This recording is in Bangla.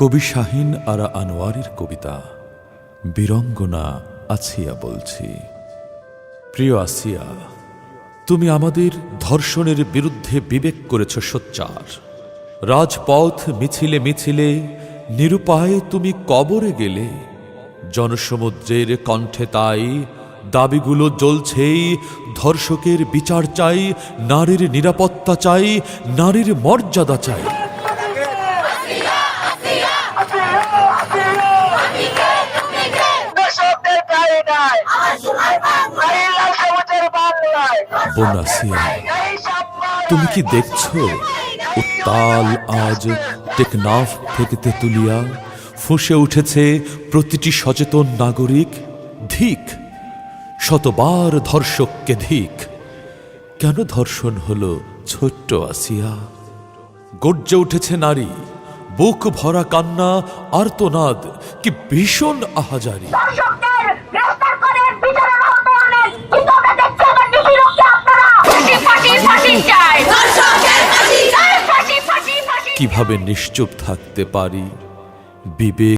কবি শাহিন আরা আনোয়ারের কবিতা, বীরঙ্গনা আসিয়া বলছি। প্রিয় আসিয়া, তুমি আমাদের ধর্ষণের বিরুদ্ধে বিবেক করেছ সোচ্চার। রাজপথ মিছিলে মিছিলে, নিরুপায় তুমি কবরে গেলে। জনসমুদ্রের কণ্ঠে তাই, দাবিগুলো জ্বলছেই, ধর্ষকের বিচার চাই, নারীর নিরাপত্তা চাই, নারীর মর্যাদা চাই। বোনাসিয়া, তুমি কি দেখছ? উত্তাল আজ টেকনাফ থেকে তেতুলিয়া, ফুঁসে উঠেছে প্রতিটি সচেতন নাগরিক, ধিক, শতবার ধর্ষককে ধিক। কেন ধর্ষণ হলো ছোট্ট আসিয়া? গর্জে উঠেছে নারী, বুক ভরা কান্না, আর্তনাদ, কি ভীষণ আহাজারি দর্শকদের গ্রেফতার করেন বিচারের আওতায় আনেন কিন্তু আমরা দেখছি এবার নিশি রক্ষে আপনারা ফাঁসি ফাঁসি ফাঁসি চাই দর্শকদের ফাঁসি চাই ফাঁসি ফাঁসি ফাঁসি কীভাবে নিশ্চুপ থাকতে পারি? বিবেক